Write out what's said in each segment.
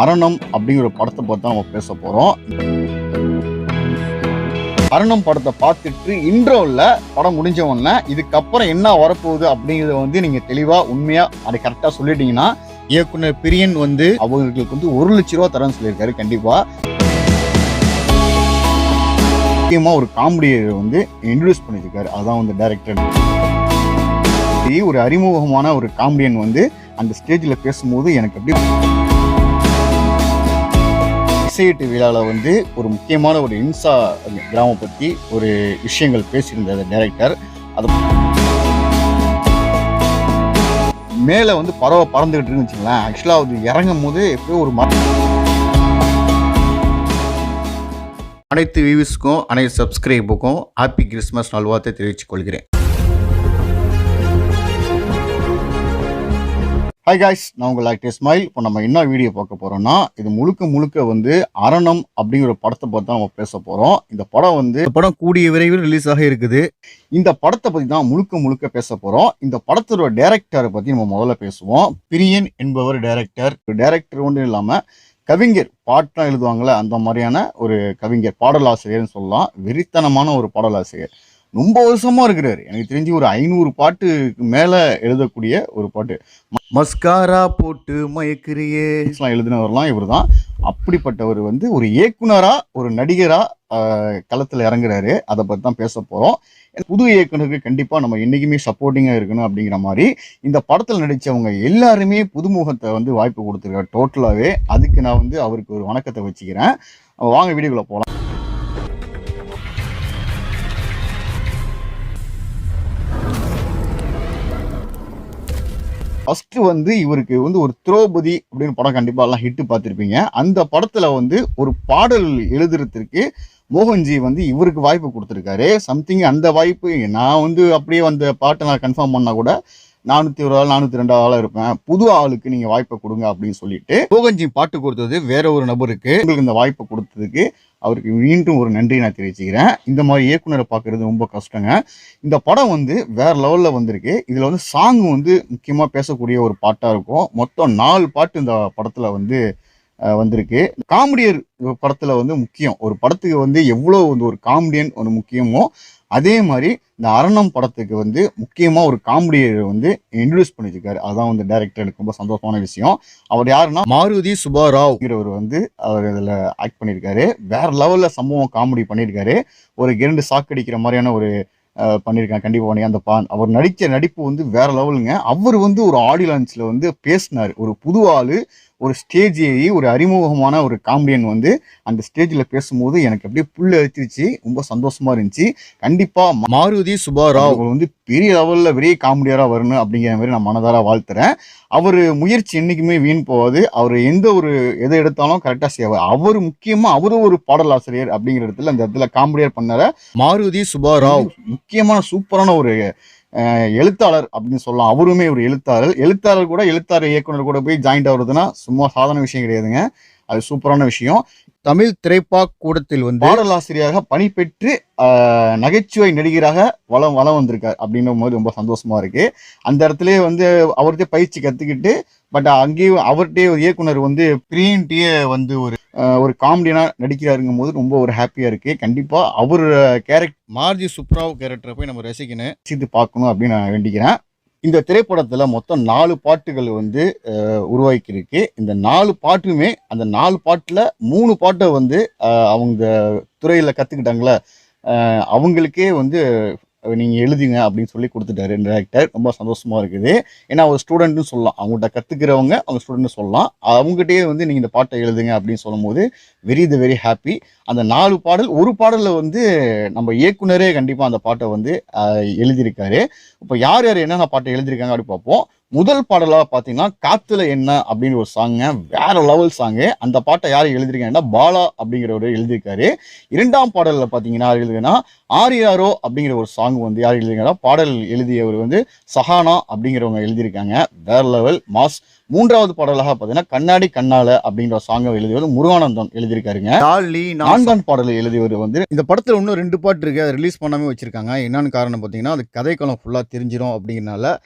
அரணம் அப்படிங்கிற ஒரு படத்தை பார்த்து தான் நம்ம பேச போகிறோம் அரணம் படத்தை பார்த்துட்டு இன்ட்ரோவில் படம் முடிஞ்ச உடனே இதுக்கப்புறம் என்ன வரப்போகுது அப்படிங்கிறத வந்து நீங்கள் தெளிவாக உண்மையாக அதை கரெக்டாக சொல்லிட்டீங்கன்னா இயக்குனர் பிரியன் வந்து அவங்களுக்கு வந்து ஒரு லட்ச ரூபா தரேன்னு சொல்லியிருக்காரு கண்டிப்பாக முக்கியமாக ஒரு காமெடியை வந்து இன்ட்ரடியூஸ் பண்ணியிருக்காரு. அதான் வந்து டைரக்டர் ஒரு அறிமுகமான ஒரு காமெடியன் வந்து அந்த ஸ்டேஜில் பேசும்போது எனக்கு அப்படியே இசையீட்டு விழாவில் வந்து ஒரு முக்கியமான ஒரு இன்சா கிராமம் பற்றி ஒரு விஷயங்கள் பேசியிருந்தார் டைரக்டர் அது மேலே வந்து பறவை பறந்துகிட்டு இருந்துச்சுங்களேன் ஆக்சுவலாக அது இறங்கும் போது எப்படியோ ஒரு மர அனைத்து வியூஸ்க்கும் அனைத்து சப்ஸ்கிரைபுக்கும் ஹாப்பி கிறிஸ்மஸ் நல்வாழ்த்தை தெரிவித்துக் கொள்கிறேன். ஹாய் காய்ஸ் நான் உங்கள் ஆக்டர் ஸ்மைல் இப்போ நம்ம என்ன வீடியோ பார்க்க போறோம்னா இது முழுக்க முழுக்க வந்து அரணம் அப்படிங்கிற படத்தை பற்றி தான் நம்ம பேச போகிறோம் இந்த படம் வந்து இந்த படம் கூடிய விரைவில் ரிலீஸ் ஆக இருக்குது. இந்த படத்தை பற்றி தான் முழுக்க முழுக்க பேச போகிறோம் இந்த படத்தோட டைரக்டரை பற்றி நம்ம முதல்ல பேசுவோம். பிரியன் என்பவர் டைரக்டர் டைரக்டர் ஒன்றும் இல்லாமல் கவிஞர். பாட்டெலாம் எழுதுவாங்கள்ல அந்த மாதிரியான ஒரு கவிஞர் பாடலாசிரியர்னு சொல்லலாம். வெறித்தனமான ஒரு பாடலாசிரியர். ரொம்ப வருஷமா இருக்கிறாரு. எனக்கு தெரிஞ்சு ஒரு ஐநூறு பாட்டுக்கு மேல எழுதக்கூடிய ஒரு பாட்டு. மஸ்காரா போட்டு மயக்கிறியே. எழுதினவர்லாம் இவர் தான் அப்படிப்பட்டவர் வந்து ஒரு இயக்குனரா ஒரு நடிகரா ஆஹ், களத்துல இறங்குறாரு. அதை பத்தி தான் பேச போறோம். புது இயக்குனருக்கு கண்டிப்பா நம்ம என்னைக்குமே சப்போர்ட்டிங்கா இருக்கணும் அப்படிங்கிற மாதிரி இந்த படத்துல நடிச்சவங்க எல்லாருமே புதுமுகத்தை வந்து வாய்ப்பு கொடுத்துருக்காரு. டோட்டலாவே அதுக்கு நான் வந்து அவருக்கு ஒரு வணக்கத்தை வச்சுக்கிறேன். வாங்க வீடியோக்குள்ள போலாம். ஃபர்ஸ்ட் வந்து இவருக்கு வந்து ஒரு திரௌபதி அப்படின்னு படம் கண்டிப்பாக எல்லாம் ஹிட்டு பார்த்துருப்பீங்க. அந்த படத்தில் வந்து ஒரு பாடல் எழுதுறதுக்கு மோகன்ஜி வந்து இவருக்கு வாய்ப்பு கொடுத்துருக்காரு. சம்திங் அந்த வாய்ப்பு நான் வந்து அப்படியே அந்த பாட்டை நான் கன்ஃபார்ம் பண்ணால் கூட நானூத்தி ஒரு ஆள் நானூத்தி ரெண்டு ஆளா இருப்பேன். புது ஆளுக்கு நீங்க வாய்ப்பை கொடுங்க அப்படின்னு சொல்லிட்டு மோகன்ஜி பாட்டு கொடுத்தது வேற ஒரு நபருக்கு. உங்களுக்கு இந்த வாய்ப்பை கொடுத்ததுக்கு அவருக்கு மீண்டும் ஒரு நன்றி நான் தெரிவிச்சுக்கிறேன். இந்த மாதிரி இயக்குனரை பார்க்கறது ரொம்ப கஷ்டங்க. இந்த படம் வந்து வேற லெவலில் வந்திருக்கு. இதில் வந்து சாங் வந்து முக்கியமாக பேசக்கூடிய ஒரு பாட்டாக இருக்கும். மொத்தம் நாலு பாட்டு இந்த படத்தில் வந்து வந்திருக்கு. காமெடியர் படத்தில் வந்து முக்கியம். ஒரு படத்துக்கு வந்து எவ்வளோ வந்து ஒரு காமெடியன் ஒன்று முக்கியமோ அதே மாதிரி இந்த அரணம் படத்துக்கு வந்து முக்கியமாக ஒரு காமெடியை வந்து இன்ட்ரடியூஸ் பண்ணியிருக்காரு. அதுதான் வந்து டேரக்டர் எனக்கு ரொம்ப சந்தோஷமான விஷயம். அவர் யாருன்னா மாருதி சுபாராவ்ங்கிறவர் வந்து அவர் இதில் ஆக்ட் பண்ணியிருக்காரு. வேற லெவலில் சம்பவம் காமெடி பண்ணியிருக்காரு. ஒரு இரண்டு சாக்கடிக்கிற மாதிரியான ஒரு அஹ், பண்ணியிருக்காங்க. பண்ணி அந்த பா அவர் நடித்த நடிப்பு வந்து வேற லெவலுங்க அவர் வந்து ஒரு ஆடியோ வந்து பேசினார். ஒரு புது ஆள் ஒரு ஸ்டேஜ் ஏறி ஒரு அறிமுகமான ஒரு காமெடியன் வந்து அந்த ஸ்டேஜில் பேசும்போது எனக்கு அப்படியே புல் அரிச்சிருச்சு ரொம்ப சந்தோஷமா இருந்துச்சு. கண்டிப்பாக மாருதி சுபாராவ் அவர் வந்து பெரிய லெவலில் பெரிய காமெடியாராக வரணும் அப்படிங்கிற மாதிரி நான் மனதார வாழ்த்துறேன். அவர் முயற்சி என்றைக்குமே வீண் போகாது. அவர் எந்த ஒரு எதை எடுத்தாலும் கரெக்டாக செய்வார். அவர் முக்கியமாக அவரும் ஒரு பாடலாசிரியர் அப்படிங்கிற இடத்துல அந்த இடத்துல காமெடியர் பண்ணார. மாருதி சுபாராவ் முக்கியமான சூப்பரான ஒரு எழுத்தாளர் அப்படின்னு சொல்லலாம். அவருமே ஒரு எழுத்தாளர். எழுத்தாளர் கூட எழுத்தாளர் இயக்குனர் கூட போய் ஜாயிண்ட் ஆகுறதுன்னா சும்மா சாதாரண விஷயம் கிடையாதுங்க. அது சூப்பரான விஷயம். தமிழ் திரைப்பா கூடத்தில் வந்து பாடலாசிரியராக பணிபெற்று பெற்று நகைச்சுவை நடிகராக வளம் வளம் வந்திருக்கார் அப்படின்னும் போது ரொம்ப சந்தோஷமா இருக்கு. அந்த இடத்துல வந்து அவர்கிட்ட பயிற்சி கற்றுக்கிட்டு பட் அங்கேயும் அவர்கிட்டயே ஒரு இயக்குனர் வந்து பிரியன்ட்டியே வந்து ஒரு ஒரு காமெடியனாக நடிக்கிறாருங்கும் போது ரொம்ப ஒரு ஹாப்பியாக இருக்குது கண்டிப்பாக அவர் கேரக்டர் மார்ஜி சுப்ராவ் கேரக்டரை போய் நம்ம ரசிக்கணும் ரசித்து பார்க்கணும் அப்படின்னு நான் வேண்டிக்கிறேன். இந்த திரைப்படத்தில் மொத்தம் நாலு பாட்டுகள் வந்து உருவாக்கியிருக்கு. இந்த நாலு பாட்டுமே அந்த நாலு பாட்டில் மூணு பாட்டை வந்து அவங்க துறையில் கற்றுக்கிட்டாங்களே அவங்களுக்கே வந்து நீங்கள் நீங்க எழுதுங்க அப்படின்னு சொல்லி கொடுத்துட்டாரு டேரக்டர் ரொம்ப சந்தோஷமாக இருக்குது. ஏன்னா ஒரு ஸ்டூடெண்ட்னு சொல்லலாம். அவங்ககிட்ட கற்றுக்கிறவங்க அவங்க ஸ்டூடெண்ட்னு சொல்லலாம். அவங்ககிட்டயே வந்து நீங்கள் இந்த பாட்டை எழுதுங்க அப்படின்னு சொல்லும்போது வெரி த வெரி ஹாப்பி அந்த நாலு பாடல் ஒரு பாடலில் வந்து நம்ம இயக்குனரே கண்டிப்பாக அந்த பாட்டை வந்து எழுதியிருக்காரு. இப்போ யார் யார் என்னென்ன பாட்டை எழுதியிருக்காங்க அப்படி பார்ப்போம் முதல் பாடலாக பார்த்தீங்கன்னா காத்துல என்ன அப்படின்னு ஒரு சாங்க வேற லெவல் சாங்கு அந்த பாட்டை யார் எழுதியிருக்காங்கன்னா பாலா அப்படிங்கிறவர் எழுதியிருக்காரு. இரண்டாம் பாடலில் பார்த்தீங்கன்னா யார் எழுதுங்கன்னா ஆரியாரோ அப்படிங்கிற ஒரு சாங் வந்து யார் எழுதியிருக்காங்கன்னா பாடல் எழுதியவர் வந்து சஹானா அப்படிங்கிறவங்க எழுதியிருக்காங்க. வேற லெவல் மாஸ் மூன்றாவது பாடலாக பார்த்தீங்கன்னா கண்ணாடி கண்ணால அப்படிங்கிற சாங்கை எழுதியவர் முருகானந்தம் எழுதியிருக்காருங்க. நான்காம் பாடலை எழுதியவர் வந்து இந்த படத்துல இன்னும் ரெண்டு பாட்டு இருக்கு அதை ரிலீஸ் பண்ணாமே வச்சிருக்காங்க. என்னன்னு காரணம் பார்த்தீங்கன்னா அது கதைக்களம் ஃபுல்லாக தெரிஞ்சிடும் அப்படிங்கிறனால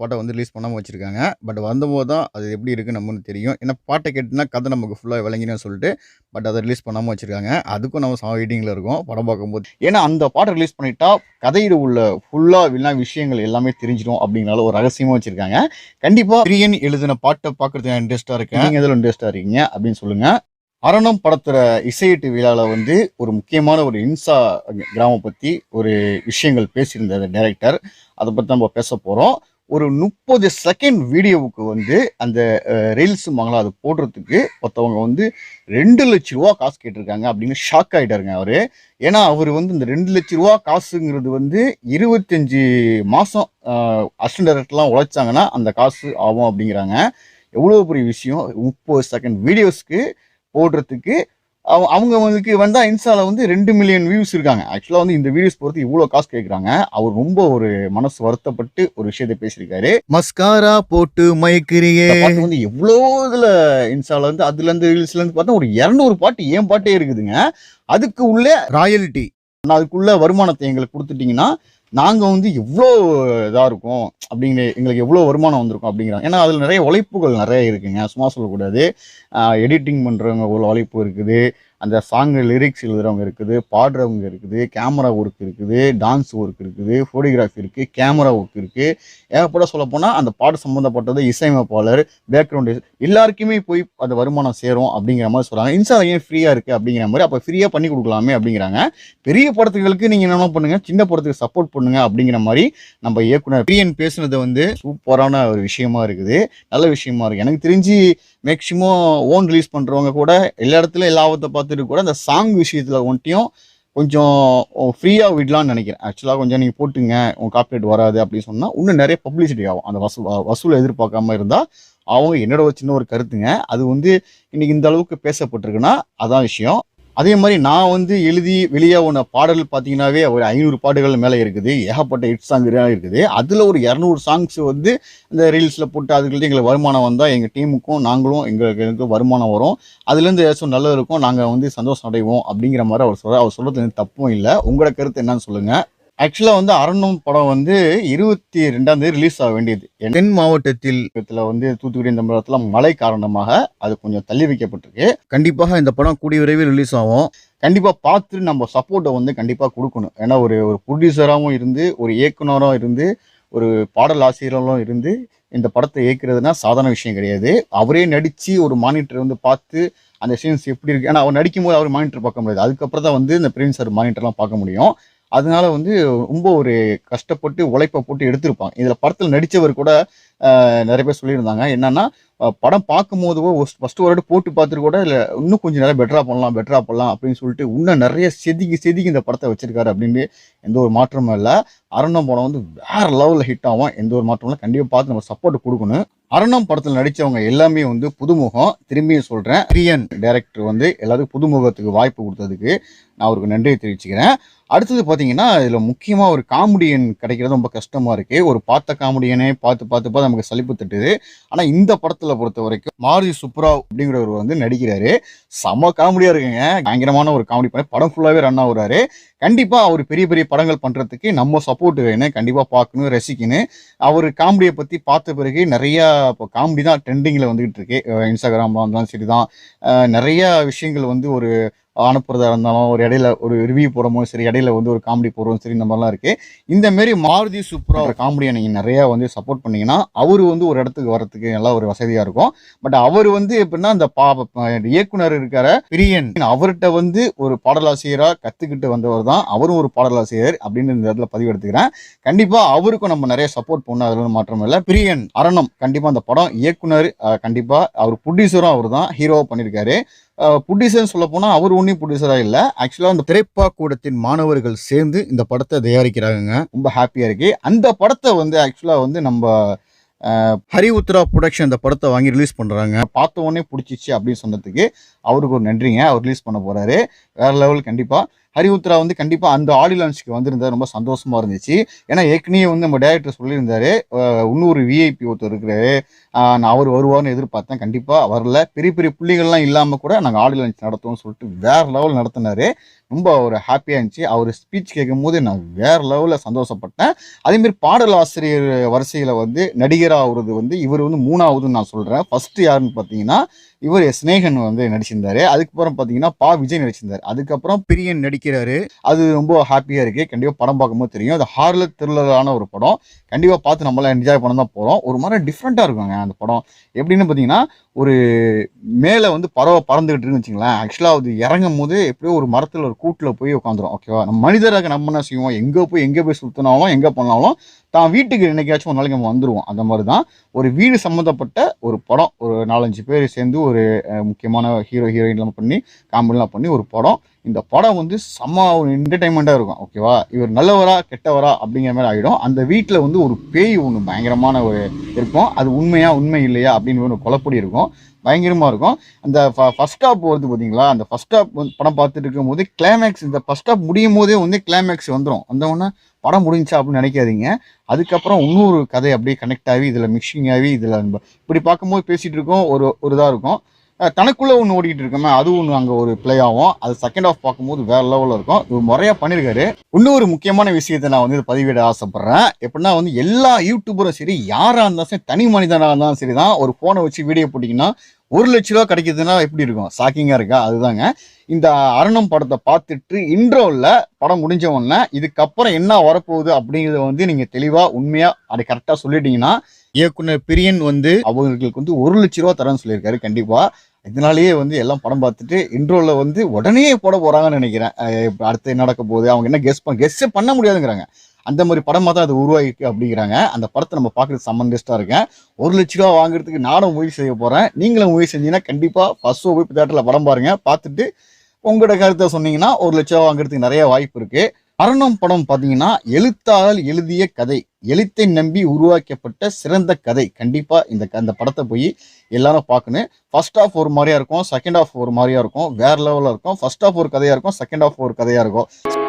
பாட்டை வந்து ரிலீஸ் பண்ணாமல் வச்சுருக்காங்க. பட் வந்தபோது தான் அது எப்படி இருக்குன்னு நம்மளுக்கு தெரியும். ஏன்னா பாட்டை கேட்டுனா கதை நமக்கு ஃபுல்லாக விளங்கினு சொல்லிட்டு பட் அதை ரிலீஸ் பண்ணாமல் வச்சுருக்காங்க. அதுக்கும் நம்ம சம வெயிட்டிங்கில் இருக்கும். படம் பார்க்கும்போது. ஏன்னா அந்த பாட்டை ரிலீஸ் பண்ணிட்டா கதையில் உள்ள ஃபுல்லாக எல்லா விஷயங்கள் எல்லாமே தெரிஞ்சிடும் அப்படிங்கிறனால ஒரு ரகசியமாக வச்சுருக்காங்க. கண்டிப்பாக பிரியன் எழுதின பாட்டை பார்க்குறதுக்கு இன்ட்ரெஸ்ட்டாக இருக்கேன். நீங்கள் எதில் இன்ட்ரெஸ்ட்டாக இருக்கீங்க அப்படின்னு சொல்லுங்கள் அரணம் படத்துல இசையீட்டு விழாவில் வந்து ஒரு முக்கியமான ஒரு இன்சா கிராமம் பற்றி ஒரு விஷயங்கள் பேசியிருந்தார் டைரக்டர் அதை பற்றி நம்ம பேச போகிறோம் ஒரு முப்பது செகண்ட் வீடியோவுக்கு வந்து அந்த ரீல்ஸ் மங்களா அது போடுறதுக்கு ஒருத்தவங்க வந்து ரெண்டு லட்ச ரூபா காசு கேட்டிருக்காங்க அப்படின்னு ஷாக் ஆகிட்டாருங்க அவர். ஏன்னா அவர் வந்து இந்த ரெண்டு லட்ச ரூபா காசுங்கிறது வந்து இருபத்தஞ்சி மாதம் அசிஸ்டன்ட் டைரக்டர்லாம் உழைச்சாங்கன்னா அந்த காசு ஆகும் அப்படிங்கிறாங்க. எவ்வளோ பெரிய விஷயம்? முப்பது செகண்ட் வீடியோஸ்க்கு போடுறதுக்கு அவங்க வந்து வந்தா இன்ஸ்டால வந்து ரெண்டு மில்லியன் வியூஸ் இருக்காங்க. ஆக்சுவலா வந்து இந்த வீடியோஸ் பொறுத்து இவ்வளோ காசு கேட்குறாங்க அவர் ரொம்ப ஒரு மனசு வருத்தப்பட்டு ஒரு விஷயத்தை பேசியிருக்காரு. மஸ்காரா போட்டு மயக்கிறியே வந்து எவ்வளோ இதுல இன்ஸ்டால வந்து அதுல இருந்து ரீல்ஸ்ல இருந்து பார்த்தா ஒரு இரநூறு பாட்டு ஏன் பாட்டே இருக்குதுங்க. அதுக்கு உள்ள ராயல்டி அதுக்குள்ள வருமானத்தை எங்களுக்கு கொடுத்துட்டீங்கன்னா நாங்கள் வந்து எவ்வளோ இதாக இருக்கும் அப்படிங்கிற எங்களுக்கு எவ்வளோ வருமானம் வந்திருக்கும் அப்படிங்கிறாங்க. ஏன்னா அதில் நிறைய உழைப்புகள் நிறைய இருக்குங்க. சும்மா சொல்லக்கூடாது. எடிட்டிங் பண்ணுறவங்க ஒரு உழைப்பு இருக்குது. அந்த சாங் லிரிக்ஸ் எழுதுறவங்க இருக்குது பாடுறவங்க இருக்குது கேமரா ஒர்க் இருக்குது டான்ஸ் ஒர்க் இருக்குது ஃபோட்டோகிராஃபி இருக்குது கேமரா ஒர்க் இருக்குது ஏகப்பட சொல்லப் போனால் அந்த பாட்டு சம்மந்தப்பட்டது இசையமைப்பாளர் பேக்ரவுண்ட் எல்லாருக்குமே போய் அந்த வருமானம் சேரும் அப்படிங்கிற மாதிரி சொல்கிறாங்க இன்ஸ்டா ஏன் ஃப்ரீயாக இருக்குது அப்படிங்கிற மாதிரி அப்போ ஃப்ரீயாக பண்ணி கொடுக்கலாமே அப்படிங்கிறாங்க. பெரிய படத்துகளுக்கு நீங்கள் என்ன பண்ணுங்கள் சின்ன படத்துக்கு சப்போர்ட் பண்ணுங்க அப்படிங்கிற மாதிரி நம்ம இயக்குனர் பிரியன் பேசுனது வந்து சூப்பரான ஒரு விஷயமா இருக்குது. நல்ல விஷயமா இருக்குது எனக்கு தெரிஞ்சு மேக்சிமம் ஓன் ரிலீஸ் பண்ணுறவங்க கூட எல்லா இடத்துல பார்த்து பார்த்துட்டு கூட அந்த சாங் விஷயத்துல ஒன்ட்டையும் கொஞ்சம் ஃப்ரீயாக விடலாம்னு நினைக்கிறேன். ஆக்சுவலாக கொஞ்சம் நீங்கள் போட்டுங்க உங்கள் காப்பிரைட் வராது அப்படின்னு சொன்னால் இன்னும் நிறைய பப்ளிசிட்டி ஆகும். அந்த வசூல் வசூல் எதிர்பார்க்காம இருந்தால் அவங்க என்னோட ஒரு சின்ன ஒரு கருத்துங்க. அது வந்து இன்னைக்கு இந்த அளவுக்கு பேசப்பட்டிருக்குன்னா அதான் விஷயம். அதே மாதிரி நான் வந்து எழுதி வெளியே ஒன்று பாடல் பார்த்தீங்கன்னாவே ஒரு ஐநூறு பாட்டுகள் மேலே இருக்குது. ஏகப்பட்ட ஹிட் சாங் இருக்குது. அதில் ஒரு இரநூறு சாங்ஸ் வந்து இந்த ரீல்ஸில் போட்டு அதுக்குள்ளே எங்களுக்கு வருமானம் வந்தால் எங்கள் டீமுக்கும் நாங்களும் எங்களுக்கு வருமானம் வரும். அதுலேருந்து ஏதாச்சும் நல்லது இருக்கும் நாங்கள் வந்து சந்தோஷம் அடைவோம் அப்படிங்கிற மாதிரி அவர் சொல்கிறார் அவர் சொல்கிறது தப்பும் இல்லை. உங்களோட கருத்து என்னன்னு சொல்லுங்கள் ஆக்சுவலாக வந்து அரண்மம் படம் வந்து இருபத்தி ரெண்டாம் தேதி ரிலீஸ் ஆக வேண்டியது. தென் மாவட்டத்தில் இடத்துல வந்து தூத்துக்குடி இந்த மாவட்டத்தில் மழை காரணமாக அது கொஞ்சம் தள்ளி வைக்கப்பட்டிருக்கு. கண்டிப்பாக இந்த படம் கூடிய விரைவில் ரிலீஸ் ஆகும். கண்டிப்பாக பார்த்து நம்ம சப்போர்ட்டை வந்து கண்டிப்பாக கொடுக்கணும். ஏன்னா ஒரு ஒரு ப்ரொடியூசராகவும் இருந்து ஒரு இயக்குனராகவும் இருந்து ஒரு பாடல் ஆசிரியராகவும் இருந்து இந்த படத்தை இயக்குறதுனா சாதாரண விஷயம் கிடையாது. அவரே நடித்து ஒரு மானிட்டர் வந்து பார்த்து அந்த சீன்ஸ் எப்படி இருக்கு ஏன்னா அவர் நடிக்கும் போது அவர் மானிட்டர் பார்க்க முடியாது. அதுக்கப்புறம் தான் வந்து இந்த பிரின்ஸ் சார் மானிட்டர்லாம் பார்க்க முடியும். அதனால வந்து ரொம்ப ஒரு கஷ்டப்பட்டு உழைப்பை போட்டு எடுத்திருப்பாங்க. இதில் படத்தில் நடித்தவர் கூட நிறைய பேர் சொல்லியிருந்தாங்க. என்னன்னா அஹ், படம் பார்க்கும்போது ஃபஸ்ட்டு ஒரு போட்டு பார்த்துட்டு கூட இல்லை இன்னும் கொஞ்சம் நேரம் பெட்டராக பண்ணலாம் பெட்டராக பண்ணலாம் அப்படின்னு சொல்லிட்டு இன்னும் நிறைய செதுக்கி செதுக்கி இந்த படத்தை வச்சிருக்காரு அப்படின்னு எந்த ஒரு மாற்றமும் இல்லை. அரணம் படம் வந்து வேற லெவலில் ஹிட் ஆகும் எந்த ஒரு மாற்றமும் இல்லை. கண்டிப்பாக பார்த்து நம்ம சப்போர்ட் கொடுக்கணும். அரணம் படத்தில் நடித்தவங்க எல்லாமே வந்து புதுமுகம். திரும்பியும் சொல்கிறேன் பிரியன் டைரக்டர் வந்து எல்லாத்துக்கும் புதுமுகத்துக்கு வாய்ப்பு கொடுத்ததுக்கு நான் அவருக்கு நன்றியை தெரிவிச்சுக்கிறேன். அடுத்தது பார்த்தீங்கன்னா இதில் முக்கியமாக ஒரு காமெடியன் கிடைக்கிறது ரொம்ப கஷ்டமாக இருக்குது ஒரு பார்த்த காமெடியனே பார்த்து பார்த்து பார்த்து நமக்கு சலிப்பு தட்டுது. ஆனால் இந்த படத்தில் பொறுத்த வரைக்கும் மாருதி சுப்ராவ் அப்படிங்கிறவர் வந்து நடிக்கிறாரு. செம காமெடியாக இருக்குங்க. பயங்கரமான ஒரு காமெடி பண்ணி படம் ஃபுல்லாகவே ரன் ஆகுறாரு. கண்டிப்பாக அவர் பெரிய பெரிய படங்கள் பண்ணுறதுக்கு நம்ம சப்போர்ட் வேணும். கண்டிப்பாக பார்க்கணும் ரசிக்கணும். அவர் காமெடியை பற்றி பார்த்த பிறகு நிறையா இப்போ காமெடி தான் ட்ரெண்டிங்கில் வந்துகிட்டு இருக்கு. இன்ஸ்டாகிராமில் இருந்தாலும் சரி தான் நிறைய விஷயங்கள் வந்து ஒரு அனுப்புறதா இருந்தாலும் ஒரு இடையில ஒரு ரிவ்யூ போடும்போது சரி இடையில வந்து ஒரு காமெடி போடுறோம் சரி இந்த மாதிரிலாம் இருக்கு. இந்த மாரி மாருதி சூப்பரா ஒரு காமெடியை நீங்க நிறைய வந்து சப்போர்ட் பண்ணீங்கன்னா அவரு வந்து ஒரு இடத்துக்கு வரத்துக்கு நல்லா ஒரு வசதியா இருக்கும். பட் அவர் வந்து எப்படின்னா அந்த பா ப- இயக்குனர் இருக்கிற பிரியன். அவர்கிட்ட வந்து ஒரு பாடலாசிரியரா கத்துக்கிட்டு வந்தவர் தான். அவரும் ஒரு பாடலாசிரியர் அப்படின்னு இந்த இடத்துல பதிவு எடுத்துக்கிறேன். கண்டிப்பா அவருக்கும் நம்ம நிறைய சப்போர்ட் பண்ண அதுல மாற்றம் இல்லை. பிரியன் அரணம் கண்டிப்பா அந்த படம் இயக்குனர் கண்டிப்பாக கண்டிப்பா அவர் ப்ரொடியூசரும் அவர் தான் ஹீரோவா பண்ணியிருக்காரு. ப்ரொடியூசர்னு சொல்ல போனால் அவர் ஒன்றும் ப்ரொடியூசராக இல்லை. ஆக்சுவலாக அந்த திரைப்பா கூடத்தின் மாணவர்கள் சேர்ந்து இந்த படத்தை தயாரிக்கிறாங்க ரொம்ப ஹாப்பியாக இருக்கு. அந்த படத்தை வந்து ஆக்சுவலாக வந்து நம்ம ஹரி உத்ரா ப்ரொடக்ஷன் இந்த படத்தை வாங்கி ரிலீஸ் பண்ணுறாங்க பார்த்த உடனே பிடிச்சிச்சு அப்படின்னு சொன்னதுக்கு அவருக்கு ஒரு நன்றிங்க. அவர் ரிலீஸ் பண்ண போகிறாரு வேற லெவல் கண்டிப்பாக ஹரி வந்து கண்டிப்பாக அந்த ஆடியோ லான்ச்சுக்கு வந்திருந்தார். ரொம்ப சந்தோஷமாக இருந்துச்சு. ஏன்னா ஏற்கனவே வந்து நம்ம டேரக்டர் சொல்லியிருந்தாரு இன்னொரு விஐபி ஒருத்தர் இருக்கிறாரு. நான் அவர் வருவார்னு எதிர்பார்த்தேன். கண்டிப்பாக வரல. பெரிய பெரிய புள்ளிகள்லாம் இல்லாமல் கூட நாங்கள் ஆடியோ லான்ச் நடத்துவோம்னு சொல்லிட்டு வேற லெவல் நடத்தினாரு. ரொம்ப ஒரு ஹாப்பியாக இருந்துச்சு. அவர் ஸ்பீச் கேட்கும் போது நான் வேறு லெவலில் சந்தோஷப்பட்டேன். அதேமாரி பாடல் ஆசிரியர் வரிசையில் வந்து நடிகராக ஆகுறது வந்து இவர் வந்து மூணாவதுன்னு நான் சொல்கிறேன் ஃபஸ்ட்டு யாருன்னு பார்த்தீங்கன்னா இவர் ஸ்னேகன் வந்து நடிச்சிருந்தார். அதுக்கப்புறம் பார்த்தீங்கன்னா பா விஜய் நடிச்சிருந்தார். அதுக்கப்புறம் பிரியன் நடிக்க நடிக்கிறாரு. அது ரொம்ப ஹாப்பியாக இருக்கு. கண்டிப்பாக படம் பார்க்கும்போது தெரியும். அது ஹார்லர் த்ரில்லரான ஒரு படம். கண்டிப்பாக பார்த்து நம்மளாம் என்ஜாய் பண்ண தான் போகிறோம் ஒரு மாதிரி டிஃப்ரெண்ட்டாக இருக்குங்க அந்த படம். எப்படின்னு பார்த்தீங்கன்னா ஒரு மேலே வந்து பறவை பறந்துகிட்டு இருக்குன்னு வச்சுங்களேன். ஆக்சுவலாக அது இறங்கும் போது எப்படியோ ஒரு மரத்தில் ஒரு கூட்டில் போய் உட்காந்துரும். ஓகேவா நம்ம மனிதராக நம்ம என்ன செய்வோம்? எங்கே போய் எங்கே போய் சுற்றினாலும் எங்கே பண்ணாலும் தான் வீட்டுக்கு என்னைக்காச்சும் ஒரு நாளைக்கு நம்ம வந்துடுவோம் அந்த மாதிரி தான் ஒரு வீடு சம்மந்தப்பட்ட ஒரு படம் ஒரு நாலஞ்சு பேர் சேர்ந்து ஒரு முக்கியமான ஹீரோ ஹீரோயின்லாம் பண்ணி காமெடிலாம் பண்ணி ஒரு படம். இந்த படம் வந்து செம்ம ஒரு என்டர்டைன்மெண்ட்டாக இருக்கும். ஓகேவா இவர் நல்லவரா கெட்டவரா அப்படிங்கிற மாதிரி ஆகிடும் அந்த வீட்டில் வந்து ஒரு பேய் ஒன்று பயங்கரமான ஒரு இருக்கும். அது உண்மையா உண்மை இல்லையா அப்படின்னு ஒரு குழப்படி இருக்கும். பயங்கரமாக இருக்கும். அந்த ஃபஸ்ட் ஸ்டாப் வருது பார்த்தீங்களா அந்த ஃபஸ்ட் ஸ்டாப் படம் பார்த்துட்டு இருக்கும்போது கிளைமேக்ஸ் இந்த ஃபஸ்ட் ஸ்டாப் முடியும் போதே வந்து கிளைமேக்ஸ் வந்துடும் வந்தவொடனே படம் முடிஞ்சா அப்படின்னு நினைக்காதீங்க. அதுக்கப்புறம் இன்னொரு கதை அப்படியே கனெக்ட் ஆகி இதில் மிக்சிங் ஆகி இதில் இப்படி பார்க்கும்போது பேசிகிட்டு இருக்கோம் ஒரு ஒரு இதாக இருக்கும். தனக்குள்ளே ஒன்று ஓடிட்டு இருக்கோமே அது ஒன்று அங்கே ஒரு பிளே ஆகும். அது செகண்ட் ஆஃப் பார்க்கும்போது வேற லெவலில் இருக்கும். இது முறையாக பண்ணியிருக்காரு இன்னும் ஒரு முக்கியமான விஷயத்தை நான் வந்து பதிவிட ஆசைப்பட்றேன். எப்படின்னா வந்து எல்லா யூடியூபரும் சரி யாராக இருந்தாலும் சரி தனி மனிதனாக இருந்தாலும் சரி தான் ஒரு ஃபோனை வச்சு வீடியோ போட்டிங்கன்னா ஒரு லட்ச ரூபா கிடைக்குதுன்னா எப்படி இருக்கும்? ஷாக்கிங்காக இருக்கா? அதுதாங்க. இந்த அரணம் படத்தை பார்த்துட்டு இன்ட்ரோவில் படம் முடிஞ்ச உடனே இதுக்கப்புறம் என்ன வரப்போகுது அப்படிங்கிறத வந்து நீங்கள் தெளிவாக உண்மையாக அதை கரெக்டாக சொல்லிட்டீங்கன்னா இயக்குனர் பிரியன் வந்து அவங்களுக்கு வந்து ஒரு லட்ச ரூபா தரேன்னு சொல்லியிருக்காரு கண்டிப்பாக இதனாலேயே வந்து எல்லாம் படம் பார்த்துட்டு இன்ட்ரோவில் வந்து உடனே போட போகிறாங்கன்னு நினைக்கிறேன். அடுத்து நடக்க போகுது அவங்க என்ன கெஸ் பண்ண கெஸ்ஸே பண்ண முடியாதுங்கிறாங்க. அந்த மாதிரி படமாக தான் அது உருவாகிருக்கு அப்படிங்கிறாங்க. அந்த படத்தை நம்ம பார்க்குறது செம்ம இருக்கேன். ஒரு லட்ச ரூபா வாங்குறதுக்கு நானும் முயற்சி செய்ய போகிறேன் நீங்களும் முயற்சி செஞ்சீங்கன்னா கண்டிப்பாக ஃபஸ்ட் ஷோ போய் தேட்டரில் படம் பாருங்கள் பார்த்துட்டு உங்களோட கருத்தை சொன்னீங்கன்னா ஒரு லட்ச ரூபா வாங்குறதுக்கு நிறைய வாய்ப்பு இருக்குது மரணம் படம் பார்த்தீங்கன்னா எழுத்தாளர் எழுதிய கதை. எழுத்தை நம்பி உருவாக்கப்பட்ட சிறந்த கதை. கண்டிப்பாக இந்த க- அந்த படத்தை போய் எல்லாரும் பார்க்கணும். ஃபர்ஸ்ட் ஆஃப் ஒரு மாதிரியா இருக்கும் செகண்ட் ஆஃப் ஒரு மாதிரியா இருக்கும் வேற லெவலில் இருக்கும். ஃபர்ஸ்ட் ஆஃப் ஒரு கதையாக இருக்கும் செகண்ட் ஆஃப் ஒரு கதையாக இருக்கும்.